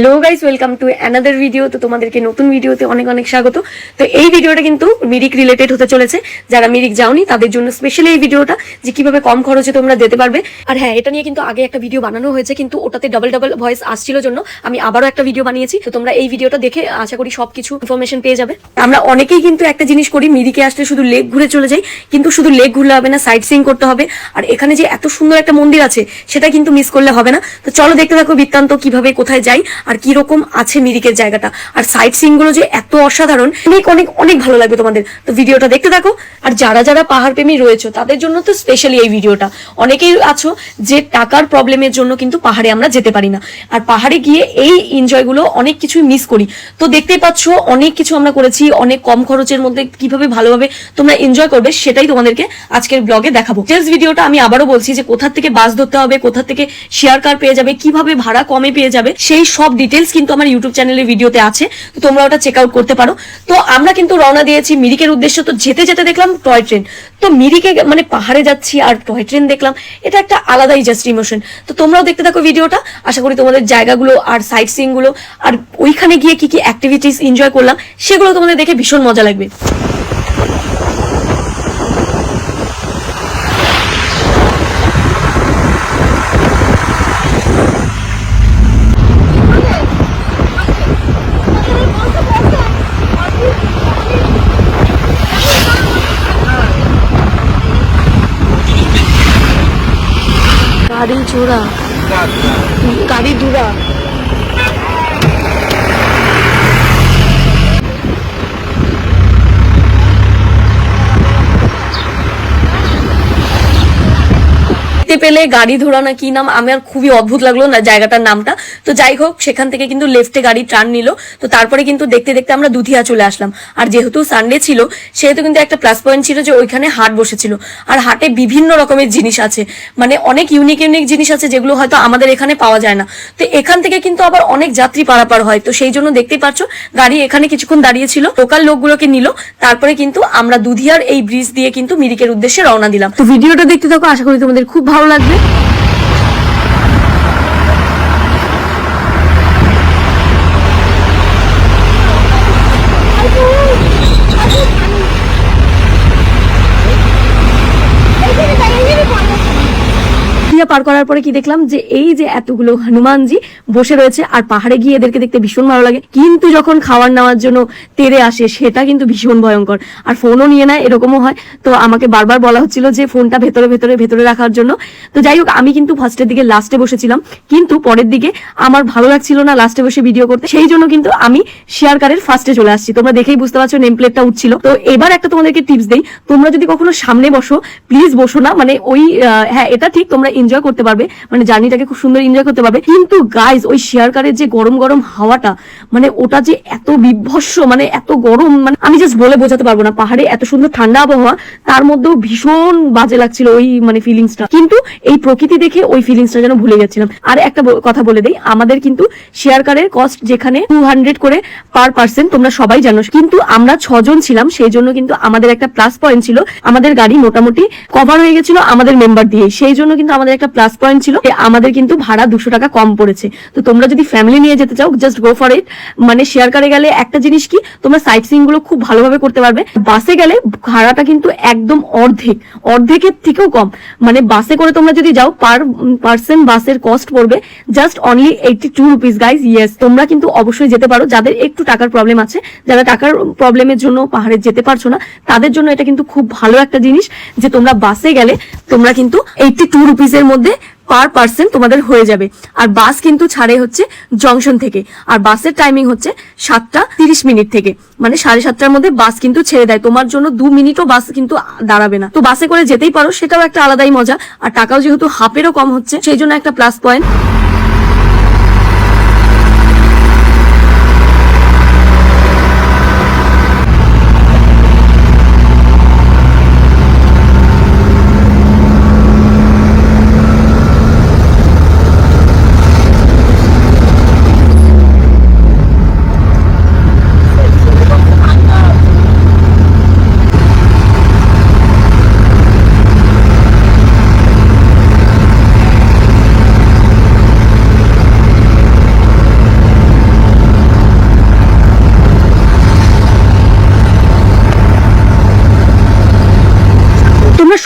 Hello guys welcome to another video তো তোমাদেরকে নতুন ভিডিওতে অনেক অনেক স্বাগত। তো এই ভিডিওটা কিন্তু মিরিক রিলেটেড হতে চলেছে। যারা মিরিক যাওনি, তাদের জন্য স্পেশালি এই ভিডিওটা যে কীভাবে কম খরচে তোমরা যেতে পারবে। আর হ্যাঁ এটা নিয়ে কিন্তু আগে একটা ভিডিও বানানো হয়েছে, কিন্তু ওটাতে ডাবল ডাবল ভয়েস আসছিল জন্য আমি আবারও একটা ভিডিও বানিয়েছি। তো তোমরা এই ভিডিওটা দেখে আশা করি সবকিছু ইনফরমেশন পেয়ে যাবে। আমরা অনেকেই কিন্তু একটা জিনিস করি, মিরিকে আসলে শুধু লেক ঘুরে চলে যাই, কিন্তু শুধু লেক ঘুরলে হবে না সাইট সিং করতে হবে। আর এখানে যে এত সুন্দর একটা মন্দির আছে, সেটা কিন্তু মিস করলে হবে না। তো চলো দেখতে থাকো বৃত্তান্ত কীভাবে কোথায় যাই। আর কি রকম আছে মিরিকের জায়গাটা? আর সাইট সিংগুলো যে এত অসাধারণ, অনেক অনেক অনেক ভালো লাগবে তোমাদের। তো ভিডিওটা দেখতে থাকো। আর যারা যারা পাহাড় প্রেমী রয়েছে, তাদের জন্য তো স্পেশালি এই ভিডিওটা। অনেকেই আছো যে টাকার প্রবলেমের জন্য কিন্তু পাহাড়ে আমরা যেতে পারি না। আর পাহাড়ে গিয়ে এই এনজয়গুলো অনেক কিছুই মিস করি। তো দেখতেই পাচ্ছ, অনেক কিছু আমরা করেছি, অনেক কম খরচের মধ্যে কীভাবে ভালোভাবে তোমরা এনজয় করবে, সেটাই তোমাদেরকে আজকের ব্লগে দেখাবো। ডিটেলস ভিডিওটা আমি আবারও বলছি যে কোথা থেকে বাস ধরতে হবে কোথা থেকে শেয়ার কার পেয়ে যাবে, কীভাবে ভাড়া কমে পেয়ে যাবে, সেই সব ডিটেলস কিন্তু আমার ইউটিউব চ্যানেলের ভিডিওতে আছে, তো তোমরা ওটা চেক আউট করতে পারো। তো আমরা কিন্তু রওনা দিয়েছি মিরিকের উদ্দেশ্যে, তো যেতে যেতে দেখলাম টয় ট্রেন। তো মিরিকে মানে পাহাড়ে যাচ্ছি আর টয় ট্রেন দেখলাম, এটা একটা আলাদাই জাস্ট ইমোশন তো তোমরাও দেখতে থাকো ভিডিওটা, আশা করি তোমাদের জায়গাগুলো আর সাইট সিংগুলো, আর ওইখানে গিয়ে কি কি অ্যাক্টিভিটিস এনজয় করলাম, সেগুলো তোমাদের দেখে ভীষণ মজা লাগবে। গাড়ি চোরা গাড়ি দূরা দেখতে পেলে গাড়ি ধোরা না কি নাম আমার খুবই অদ্ভুত লাগল না জায়গাটার নামটা। তো যাই হোক, সেখান থেকে কিন্তু লেফটে গাড়ি টার্ন নিল। তো তারপরে কিন্তু দেখতে দেখতে আমরা দুধিয়া চলে আসলাম। আর যেহেতু সানডে ছিল, সেহেতু কিন্তু একটা প্লাস পয়েন্ট ছিল যে ওইখানে হাট বসেছিল। আর হাটে বিভিন্ন রকমের জিনিস আছে। মানে অনেক ইউনিক ইউনিক জিনিস আছে যেগুলো হয়তো আমাদের এখানে পাওয়া যায় না। তো এখান থেকে কিন্তু আবার অনেক যাত্রী পারাপার হয়। তো সেই জন্য দেখতেই পাচ্ছ গাড়ি এখানে কিছুক্ষণ দাঁড়িয়েছিল। লোকাল লোকগুলোকে নিল। তারপরে কিন্তু আমরা দুধিয়ার এই ব্রিজ দিয়ে কিন্তু মিরিকের উদ্দেশ্যে রওনা দিলাম। তো ভিডিওটা দেখতে থাকো, আশা করি তোমাদের খুব ভালো লাগবে? দিয়া পার করার পরে কি দেখলাম যে এই যে এতগুলো হনুমানজি বসে রয়েছে আর পাহাড়ে গিয়ে এদেরকে দেখতে ভীষণ ভালো লাগে। কিন্তু যখন খাবার নেওয়ার জন্য তেরে আসে, সেটা কিন্তু ভীষণ ভয়ঙ্কর। আর ফোনও নিয়ে নেয়, এরকমও হয়। তো আমাকে বারবার বলা হচ্ছিল যে ফোনটা ভেতরে ভেতরে ভেতরে রাখার জন্য। তো যাই হোক, আমি কিন্তু ফার্স্টের দিকে লাস্টে বসেছিলাম। কিন্তু পরের দিকে আমার ভালো লাগছিল না লাস্টে বসে ভিডিও করতে। সেই জন্য কিন্তু আমি শেয়ার কারের ফার্স্টে চলে আসছি। তোমরা দেখেই বুঝতে পারছ নেম প্লেটটা উঠছিল। তো এবার একটা তোমাদেরকে টিপস দেই। তোমরা যদি কখনো সামনে বসো প্লিজ বসো না। মানে ওই হ্যাঁ এটা ঠিক, তোমরা এনজয় করতে পারবে মানে জার্নিটাকে খুব সুন্দর এনজয় করতে পারবে। কিন্তু গাইজ ওই শেয়ার কারের যে গরম গরম হাওয়াটা মানে ওটা যে এত বিভৎস মানে এত গরম মানে আমি জাস্ট বলে বোঝাতে পারব না। পাহাড়ে এত সুন্দর ঠান্ডা আবহাওয়া, তার মধ্যেও ভীষণ বাজে লাগছিল ওই মানে ফিলিংসটা কিন্তু এই প্রকৃতি দেখে ওই ফিলিংসটা যেন ভুলে যাচ্ছিলাম আর একটা কথা বলে দেই, আমাদের কিন্তু শেয়ার কারের কস্ট যেখানে টু হান্ড্রেড করে পার পার্সন তোমরা সবাই জানো। কিন্তু আমরা ছজন ছিলাম, সেই জন্য কিন্তু আমাদের একটা প্লাস পয়েন্ট ছিল। আমাদের গাড়ি মোটামুটি কভার হয়ে গেছিল আমাদের মেম্বার দিয়ে। সেই জন্য কিন্তু আমাদের একটা প্লাস পয়েন্ট ছিল আমাদের কিন্তু ভাড়া দুশো টাকা কম পড়েছে। তো তোমরা যদি ফ্যামিলি নিয়ে যেতে চাও জাস্ট গো ফর ইট মানে শেয়ার কারে গেলে একটা জিনিস কি, তোমরা সাইট সিংগুলো খুব ভালোভাবে করতে পারবে। বাসে গেলে ভাড়াটা কিন্তু একদম অর্ধেক, অর্ধেকের থেকেও কম। মানে বাসে করে তোমরা যদি যাও পার পার্সন বাসের কস্ট পড়বে just only eighty two rupees guys yes তোমরা কিন্তু অবশ্যই যেতে পারো, যাদের একটু টাকার প্রবলেম আছে, যারা টাকার প্রবলেমের জন্য পাহাড়ে যেতে পারছ না, তাদের জন্য এটা কিন্তু খুব ভালো একটা জিনিস যে তোমরা বাসে গেলে তোমরা কিন্তু এইটি টু রুপিসের মধ্যে পার পার্সন তোমাদের হয়ে যাবে। আর বাস কিন্তু ছাড়ে হচ্ছে জংশন থেকে। আর বাসের টাইমিং হচ্ছে সাতটা তিরিশ মিনিট থেকে। মানে সাড়ে সাতটার মধ্যে বাস কিন্তু ছেড়ে দেয়। তোমার জন্য দু মিনিটও বাস কিন্তু দাঁড়াবে না। তো বাসে করে যেতেই পারো, সেটাও একটা আলাদাই মজা। আর টাকাও যেহেতু হাফেরও কম হচ্ছে, সেই জন্য একটা প্লাস পয়েন্ট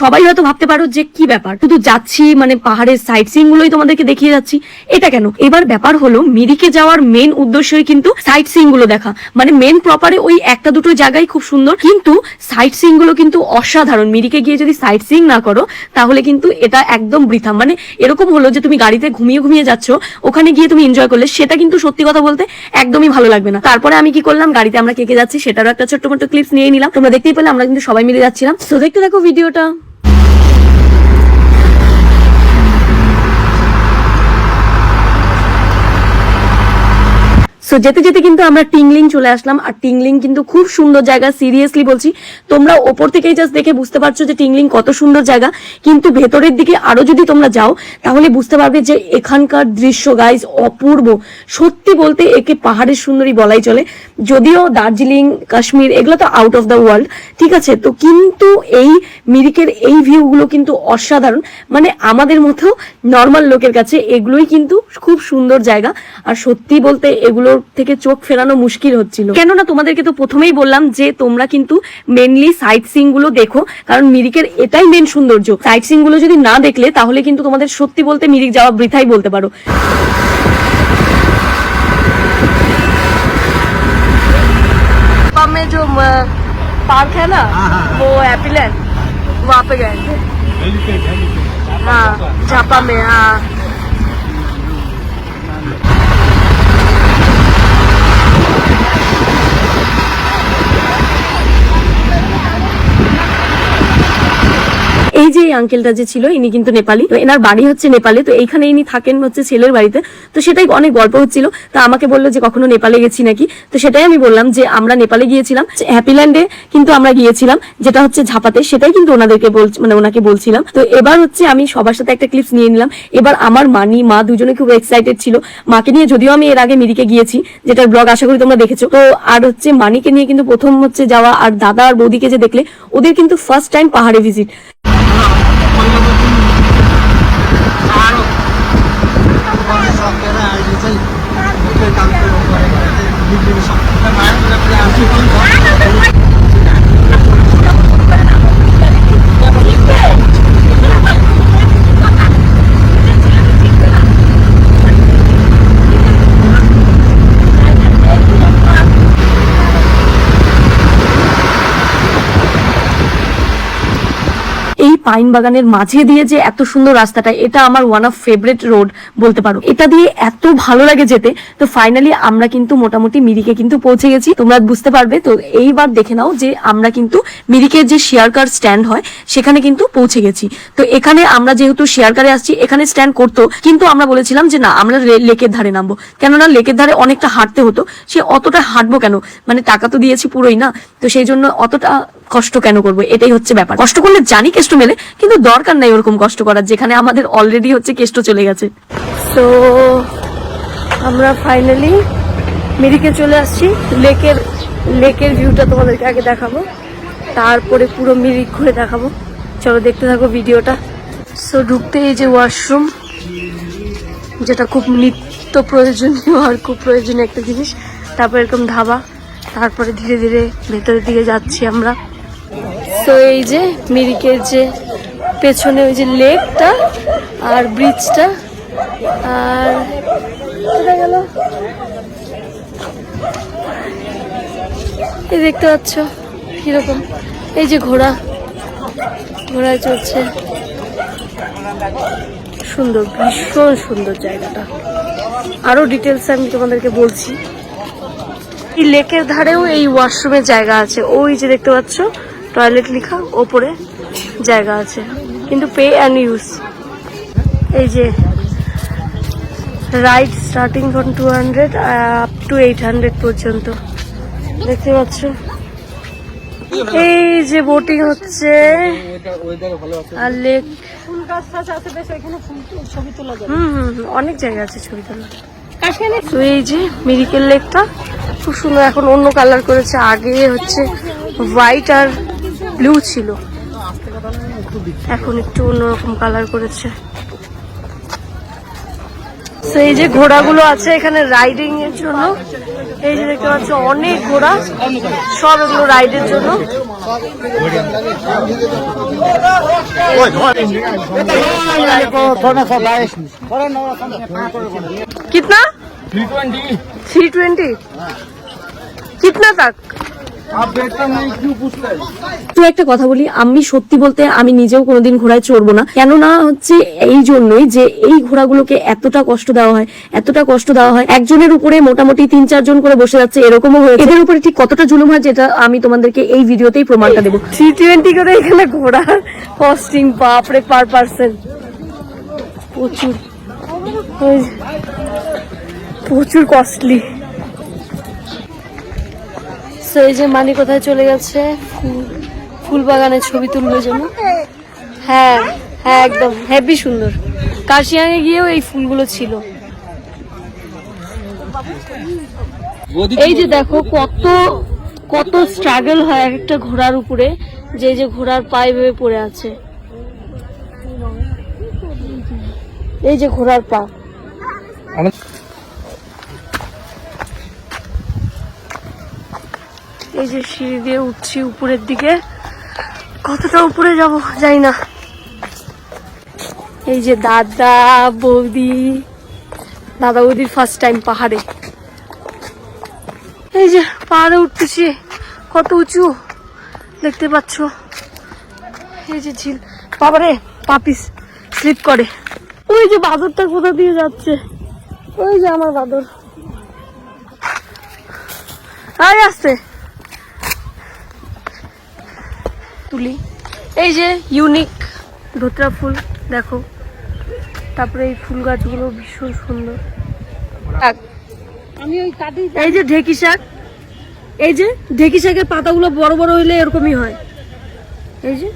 সবাই হয়তো ভাবতে পারো যে কি ব্যাপার। শুধু যাচ্ছি মানে পাহাড়ের সাইট সিন গুলোই তোমাদেরকে দেখিয়ে যাচ্ছি। এটা কেন? এবার ব্যাপার হলো, মিরিকে যাওয়ার মেন উদ্দেশ্যই কিন্তু সাইট সিনগুলো দেখা। মানে মেন প্রপারে ওই একটা দুটো জায়গায় খুব সুন্দর, কিন্তু সাইট সিনগুলো কিন্তু অসাধারণ। মিরিকে গিয়ে যদি সাইট সিং না করো, তাহলে কিন্তু এটা একদম বৃথা। মানে এরকম হলো যে তুমি গাড়িতে ঘুমিয়ে ঘুমিয়ে যাচ্ছ, ওখানে গিয়ে তুমি এনজয় করলে, সেটা কিন্তু সত্যি কথা বলতে একদমই ভালো লাগবে না। তারপরে আমি কি করলাম, গাড়িতে আমরা কে কে যাচ্ছি, সেটারও একটা ছোট্ট মোটো ক্লিপস নিয়ে নিলাম। তোমরা দেখতেই পেলে, আমরা কিন্তু সবাই মিলে যাচ্ছিলাম। তো দেখতে দেখো ভিডিওটা সো যেতে যেতে কিন্তু আমরা টিংলিং চলে আসলাম, আর টিংলিং কিন্তু খুব সুন্দর জায়গা সিরিয়াসলি বলছি। তোমরা ওপর থেকেই জাস্ট দেখে বুঝতে পারছ যে টিংলিং কত সুন্দর জায়গা। কিন্তু ভেতরের দিকে আরও যদি তোমরা যাও, তাহলে বুঝতে পারবে যে এখানকার দৃশ্য গাইজ অপূর্ব। সত্যি বলতে একে পাহাড়ের সুন্দরী বলাই চলে। যদিও দার্জিলিং, কাশ্মীর, এগুলো তো আউট অফ দ্য ওয়ার্ল্ড ঠিক আছে? তো কিন্তু এই মিরিকের এই ভিউগুলো কিন্তু অসাধারণ। মানে আমাদের মতো নর্মাল লোকের কাছে এগুলোই কিন্তু খুব সুন্দর জায়গা। আর সত্যি বলতে এগুলোর থেকে চোখ ফেরানো মুশকিল হচ্ছিল কেননা তোমাদেরকে তো প্রথমেই বললাম যে তোমরা কিন্তু মেনলি সাইট সিং গুলো দেখো কারণ মিরিকের এটাই মেন সৌন্দর্য সাইট সিং গুলো যদি না দেখলে তাহলে কিন্তু তোমাদের সত্যি বলতে মিরিক যাওয়া বৃথাই বলতে পারো में जो पार्क है ना वो हैप्पीलैंड वहाँ पे गए थे हाँ झापा में हाँ এই যে আঙ্কেলটা যে ছিল, ইনি কিন্তু নেপালি। তো এনার বাড়ি হচ্ছে নেপালে, তো এইখানে ইনি থাকেন হচ্ছে ছেলের বাড়িতে। তো সেটাই অনেক গল্প হচ্ছিল। তা আমাকে বলল যে, কখনো নেপালে গেছি নাকি? তো সেটাই আমি বললাম যে, আমরা নেপালে গিয়েছিলাম। হ্যাপিল্যান্ডে কিন্তু আমরা গিয়েছিলাম, যেটা হচ্ছে ঝাপাতে। সেটাই কিন্তু ওনাদেরকে বল মানে ওনাকে বলছিলাম। তো এবার হচ্ছে আমি সবার সাথে একটা ক্লিপস নিয়ে নিলাম। এবার আমার মানি, মা দুজনে খুব এক্সাইটেড ছিল। মাকে নিয়ে যদিও আমি এর আগে মিরিকে গিয়েছি, যেটার ব্লগ আশা করি তোমরা দেখেছ। তো আর হচ্ছে মানিকে নিয়ে কিন্তু প্রথম হচ্ছে যাওয়া, আর দাদা আর বৌদিকে যে দেখলে, ওদের কিন্তু ফার্স্ট টাইম পাহাড়ে ভিজিট Thank you. পাইন বাগানের মাঝে দিয়ে যে এত সুন্দর রাস্তাটা, এটা আমার ওয়ান অফ ফেভারিট রোড বলতে পারো। এটা দিয়ে এত ভালো লাগে যেতে, তো ফাইনালি আমরা কিন্তু মোটামুটি মিরিকে কিন্তু পৌঁছে গেছি। তোমরা বুঝতে পারবে, তো এইবার দেখে নাও যে আমরা কিন্তু মিরিকের যে শেয়ার কার স্ট্যান্ড হয়, সেখানে কিন্তু পৌঁছে গেছি। তো এখানে আমরা যেহেতু শেয়ার কারে আসছি, এখানে স্ট্যান্ড করতো, কিন্তু আমরা বলেছিলাম যে না, আমরা লেকের ধারে নামবো। কেননা লেকের ধারে অনেকটা হাঁটতে হতো, সে অতটা হাঁটবো কেন? মানে টাকা তো দিয়েছি পুরোই না, তো সেই জন্য অতটা কষ্ট কেন করব? এটাই হচ্ছে ব্যাপার। কষ্ট করলে জানি কেষ্ট মেলে, কিন্তু দরকার নাই ওরকম কষ্ট করার, যেখানে আমাদের অলরেডি হচ্ছে কেষ্ট চলে গেছে। তো আমরা ফাইনালি মিরিকে চলে আসছি। লেকের লেকের ভিউটা তোমাদেরকে আগে দেখাবো। তারপরে পুরো মিরিক ঘুরে দেখাবো। চলো দেখতে থাকো ভিডিওটা। সো ঢুকতে এই যে ওয়াশরুম যেটা খুব নিত্য প্রয়োজনীয় আর খুব প্রয়োজনীয় একটা জিনিস, তারপর এরকম ধাবা, তারপরে ধীরে ধীরে ভেতরের দিকে যাচ্ছি আমরা। তো এই যে মিরিকের যে পেছনে ওই যে লেকটা আর ব্রিজটা আর এই দেখতে পাচ্ছ কীরকম? এই যে ঘোড়া, ঘোড়ায় চলছে সুন্দর, ভীষণ সুন্দর জায়গাটা। আরও ডিটেলস আমি তোমাদেরকে বলছি। এই লেকের ধারেও এই ওয়াশরুমের জায়গা আছে। ওই যে দেখতে পাচ্ছ টয়লেট লেখা ওপরে জায়গা আছে। কিন্তু পে অ্যান্ড ইউজ এই যে ride starting from two hundred up to eight hundred পর্যন্ত। দেখতে পাচ্ছ? এই যে বোটিং হচ্ছে। আর লেক হুম হুম হুম, অনেক জায়গা আছে ছবি তোলা তো এই যে মেডিকেল লেকটা খুব সুন্দর। এখন অন্য কালার করেছে। আগে হচ্ছে হোয়াইট আর ব্লু ছিল এখন একটু অন্যরকম কালার করেছে তো এই যে ঘোড়াগুলো আছে এখানে রাইডিং এর জন্য এই যে দেখতে পাচ্ছ অনেক ঘোড়া সব এগুলো রাইডের জন্য कितना थ्री ट्वेंटी कितना तक তো একটা কথা বলি, আমি সত্যি বলতে আমি নিজেও কোনোদিন ঘোড়ায় চড়বো না। কেননা হচ্ছে এই জন্যই যে এই ঘোড়াগুলোকে এতটা কষ্ট দেওয়া হয়, এতটা কষ্ট দেওয়া হয়, একজনের উপরে মোটামুটি তিন চারজন করে বসে যাচ্ছে, এরকমও হয়ে এদের উপরে ঠিক কতটা জুলুম হয় যেটা আমি তোমাদেরকে এই ভিডিওতেই প্রমাণটা দেবো। থ্রি টোয়েন্টি করে এখানে ঘোড়ার কস্টিং বাপরে পার পার্সেন প্রচুর। প্রচুর কস্টলি তো এই যে মানি কোথায় চলে গেছে? ফুল বাগানের ছবি তুলবে জন্য হ্যাঁ হ্যাঁ একদম। হেভি সুন্দর। কাশিয়াঙে গিয়েও এই ফুলগুলো ছিল। এই যে দেখো কত কত স্ট্রাগল হয় এক একটা ঘোড়ার উপরে যে এই যে ঘোড়ার পায়ে ভেবে পড়ে আছে। এই যে ঘোড়ার পা। এই যে সিঁড়ি দিয়ে উঠছি উপরের দিকে। কতটা উপরে যাব যাই না এই যে দাদা, বৌদি, দাদা বৌদির ফার্স্ট টাইম পাহাড়ে। এই যে পাহাড়ে উঠতেছি, কত উঁচু দেখতে পাচ্ছ? এই যে ঝিল। বাবারে পাপিস স্লিপ করে। ওই যে বাদরটা কোথা দিয়ে যাচ্ছে? ওই যে আমার বাদর। আয় আসতে। তুলি। এই যে ইউনিক ধোতরা ফুল দেখো। তারপরে এই ফুল গাছগুলো ভীষণ সুন্দর। থাক। এই যে ঢেকি শাক। এই যে ঢেকি শাকের পাতাগুলো বড় বড় হইলে এরকমই হয়। এই যে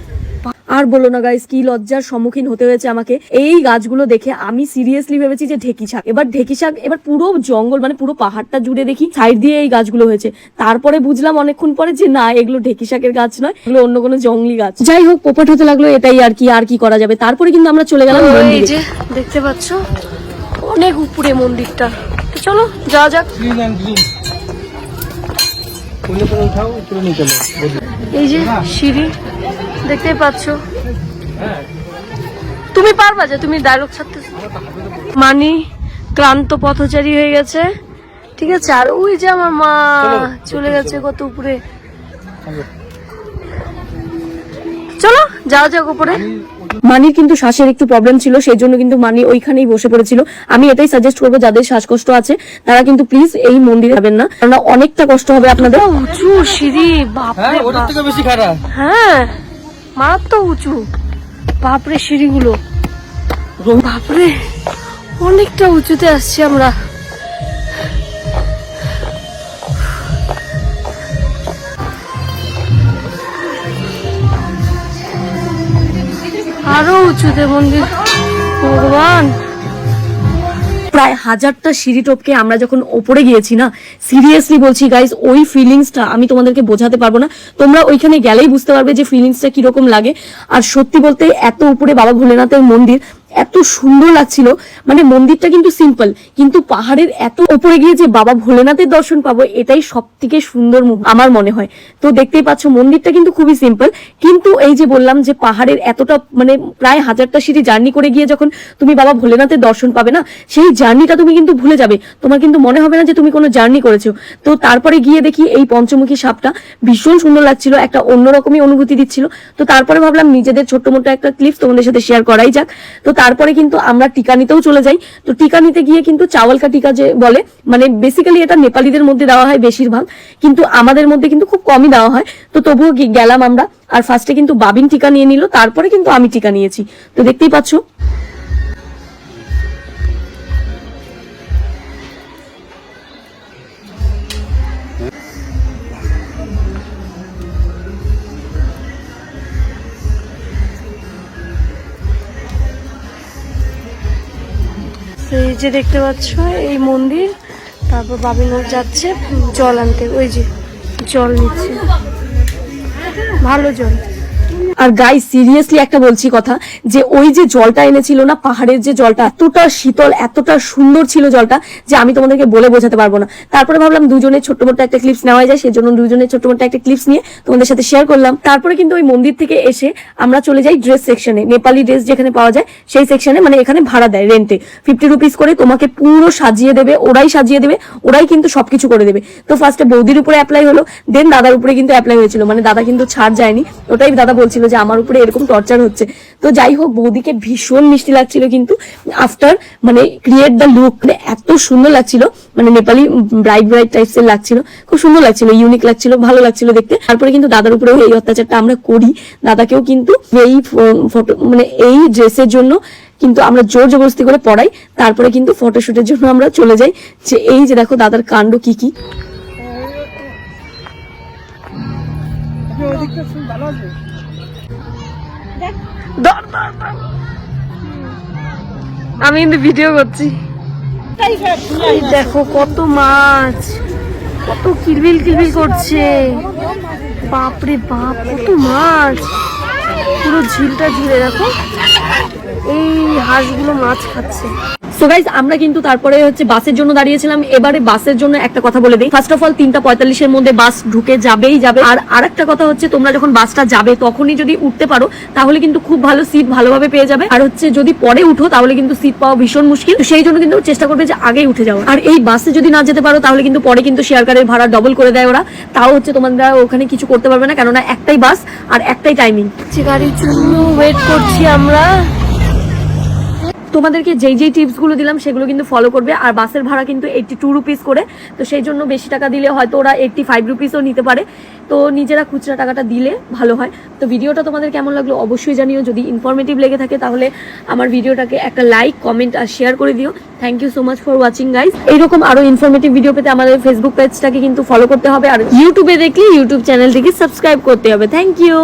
আর বলো না গাইস কি লজ্জার সম্মুখীন হতে হয়েছে আমাকে? এই গাছগুলো দেখে আমি সিরিয়াসলি ভেবেছি যে ঢেকি শাক। এবার ঢেকি শাক এবার পুরো জঙ্গল মানে পুরো পাহাড়টা জুড়ে দেখি সাইড দিয়ে এই গাছগুলো হয়েছে। তারপরে বুঝলাম অনেকক্ষণ পরে যে না এগুলো ঢেকি শাকের গাছ নয় এগুলো অন্য কোনো জঙ্গলি গাছ। যাই হোক পোপট হতে লাগল এটাই আর কি আর কি করা যাবে। তারপরে কিন্তু আমরা চলে গেলাম এই যে দেখতে পাচ্ছ? অনেক উপরে মন্দিরটা। চলো যা যাক। এই যে সিঁড়ি। দেখতেই পাচ্ছ। তুমি পারবা যে তুমি ডায়লগ ছাড়তে? মানি ক্লান্ত পথচারী হয়ে গেছে। ঠিক আছে আর ওই যে আমার মা চলে গেছে কত উপরে। চলো। যাওয়া যাক উপরে মানির কিন্তু শ্বাসের একটু প্রবলেম ছিল সেই জন্য কিন্তু মানি ওইখানেই বসে পড়েছিল। আমি এটাই সাজেস্ট করব যাদের শ্বাসকষ্ট আছে তারা কিন্তু প্লিজ এই মন্দিরে যাবেন না কারণ অনেকটা কষ্ট হবে আপনাদের। উঁচু সিঁড়ি বাপরে হ্যাঁ। মারাত্মক উঁচু। বাপরে সিঁড়িগুলো। বাপরে অনেকটা উঁচুতে আসছি আমরা। আরও উঁচুতে মন্দির। ভগবান! প্রায় হাজারটা সিঁড়ি টপকে আমরা যখন ওপরে গিয়েছি না সিরিয়াসলি বলছি গাইজ ওই ফিলিংসটা আমি তোমাদেরকে বোঝাতে পারব না। তোমরা ওইখানে গেলেই বুঝতে পারবে যে ফিলিংসটা কীরকম লাগে। আর সত্যি বলতে, এত উপরে বাবা ভোলেনাথের মন্দির এত সুন্দর লাগছিল। মানে মন্দিরটা কিন্তু সিম্পল কিন্তু পাহাড়ের এত উপরে গিয়ে যে বাবা ভোলেনাথের দর্শন পাবো, এটাই সব থেকে সুন্দর আমার মনে হয়। তো দেখতেই পাচ্ছ, মন্দিরটা কিন্তু খুবই সিম্পল কিন্তু এই যে বললাম যে পাহাড়ের এতটা মানে প্রায় হাজারটা সিঁড়ি জার্নি করে গিয়ে যখন তুমি বাবা ভোলেনাথের দর্শন পাবে না, সেই জার্নিটা তুমি কিন্তু ভুলে যাবে। তোমার কিন্তু মনে হবে না যে তুমি কোনো জার্নি করেছ। তো তারপরে গিয়ে দেখি এই পঞ্চমুখী সাপটা ভীষণ সুন্দর লাগছিল, একটা অন্যরকমই অনুভূতি দিচ্ছিল। তো তারপরে ভাবলাম নিজেদের ছোট্ট মোটো একটা ক্লিপ তোমাদের সাথে শেয়ার করাই যাক। তো তারপরে কিন্তু আমরা টিকা নিতেও চলে যাই। তো টিকা নিতে গিয়ে কিন্তু চাওয়ালকা টিকা যে বলে মানে বেসিক্যালি এটা নেপালিদের মধ্যে দেওয়া হয় বেশিরভাগ। কিন্তু আমাদের মধ্যে কিন্তু খুব কমই দেওয়া হয়। তো তবুও গেলাম আমরা। আর ফার্স্টে কিন্তু বাবিন টিকা নিয়ে নিল, তারপরে কিন্তু আমি টিকা নিয়েছি। তো দেখতেই পাচ্ছ? যে দেখতে পাচ্ছ, এই মন্দির। তারপর বাবিনোর যাচ্ছে জল আনতে। ওই যে জল নিচ্ছে। ভালো জল। আর গাই সিরিয়াসলি একটা বলছি কথা, যে ওই যে জলটা এনেছিল না, পাহাড়ের যে জলটা, এতটা শীতল, এতটা সুন্দর ছিল জলটা, যে আমি তোমাদেরকে বলে বোঝাতে পারব না। তারপরে ভাবলাম দুজনের ছোট্ট মোটো একটা ক্লিপস নেওয়া যায়, সেজন্য দুজনের ছোট্ট মোটো একটা ক্লিপস নিয়ে তোমাদের সাথে শেয়ার করলাম। তারপরে কিন্তু ওই মন্দির থেকে এসে আমরা চলে যাই ড্রেস সেকশনে নেপালি ড্রেস যেখানে পাওয়া যায়, সেই সেকশনে মানে এখানে ভাড়া দেয় রেন্টে ফিফটি রুপিস করে তোমাকে পুরো সাজিয়ে দেবে, ওরাই সাজিয়ে দেবে, ওরাই কিন্তু সবকিছু করে দেবে। তো ফার্স্টে বৌদির উপরে অ্যাপ্লাই হলো দেন দাদার উপরে কিন্তু অ্যাপ্লাই হয়েছিল মানে দাদা কিন্তু ছাড় যায়নি, ওটাই দাদা বলছিল যে আমার উপরে এরকম টর্চার হচ্ছে। তো যাই হোক, বৌদিকে ভীষণ মিষ্টি লাগছিল কিন্তু আফটার মানে ক্রিয়েট দ্য লুক মানে এত সুন্দর লাগছিল। মানে নেপালি ব্রাইট ব্রাইট টাইপস এর লাগছিল। খুব সুন্দর লাগছিল ইউনিক লাগছিল, ভালো লাগছিল দেখতে। তারপরে কিন্তু দাদার উপরেও এই অত্যাচারটা আমরা করি। দাদাকেও কিন্তু এই ফটো মানে এই ড্রেসের জন্য কিন্তু আমরা জোর জবরদস্তি করে পড়াই তারপরে কিন্তু ফটোশুটের জন্য আমরা চলে যাই। যে এই যে দেখো দাদার কাণ্ড কি কি। ফুল ভালো আছে। আমি কিন্তু ভিডিও করছি। দেখো কত মাছ, কত কিলবিল কিলবিল করছে। বাপরে বাপ, কত মাছ। পুরো ঝিলটা ঝিলে দেখো। এই হাঁসগুলো মাছ খাচ্ছে। সো গাইজ আমরা কিন্তু তারপরে হচ্ছে বাসের জন্য দাঁড়িয়েছিলাম। এবারে বাসের জন্য একটা কথা বলে দিই। ফার্স্ট অফ অল তিনটা পঁয়তাল্লিশের মধ্যে বাস ঢুকে যাবেই যাবে। আর আরেকটা কথা হচ্ছে, তোমরা যখন বাসটা যাবে, তখনই যদি উঠতে পারো, তাহলে কিন্তু খুব ভালো সিট ভালোভাবে পেয়ে যাবে। আর হচ্ছে যদি পরে উঠো, তাহলে কিন্তু সিট পাওয়া ভীষণ মুশকিল। সেই জন্য কিন্তু চেষ্টা করবে যে আগেই উঠে যাওয়া আর এই বাসে যদি না যেতে পারো, তাহলে কিন্তু পরে কিন্তু শেয়ার কারের ভাড়া ডবল করে দেয় ওরা। তাও হচ্ছে তোমরা ওখানে কিছু করতে পারবে না, কেননা একটাই বাস আর একটাই টাইমিং গাড়ির জন্য ওয়েট করছি আমরা। তোমাদেরকে যেই যেই টিপসগুলো দিলাম, সেগুলো কিন্তু ফলো করবে। আর বাসের ভাড়া কিন্তু এইটটি টু রুপিস করে। তো সেই জন্য বেশি টাকা দিলে হয়তো ওরা এইটটি ফাইভ রুপিসও নিতে পারে। তো নিজেরা খুচরা টাকাটা দিলে ভালো হয়। তো ভিডিওটা তোমাদের কেমন লাগল অবশ্যই জানিও। যদি ইনফরমেটিভ লেগে থাকে তাহলে আমার ভিডিওটাকে একটা লাইক কমেন্ট আর শেয়ার করে দিও। Thank you so much for watching guys এইরকম আরও ইনফরমেটিভ ভিডিও পেতে আমাদের ফেসবুক পেজটাকে কিন্তু ফলো করতে হবে। আর ইউটিউবে দেখলে ইউটিউব চ্যানেলটিকে সাবস্ক্রাইব করতে হবে। Thank you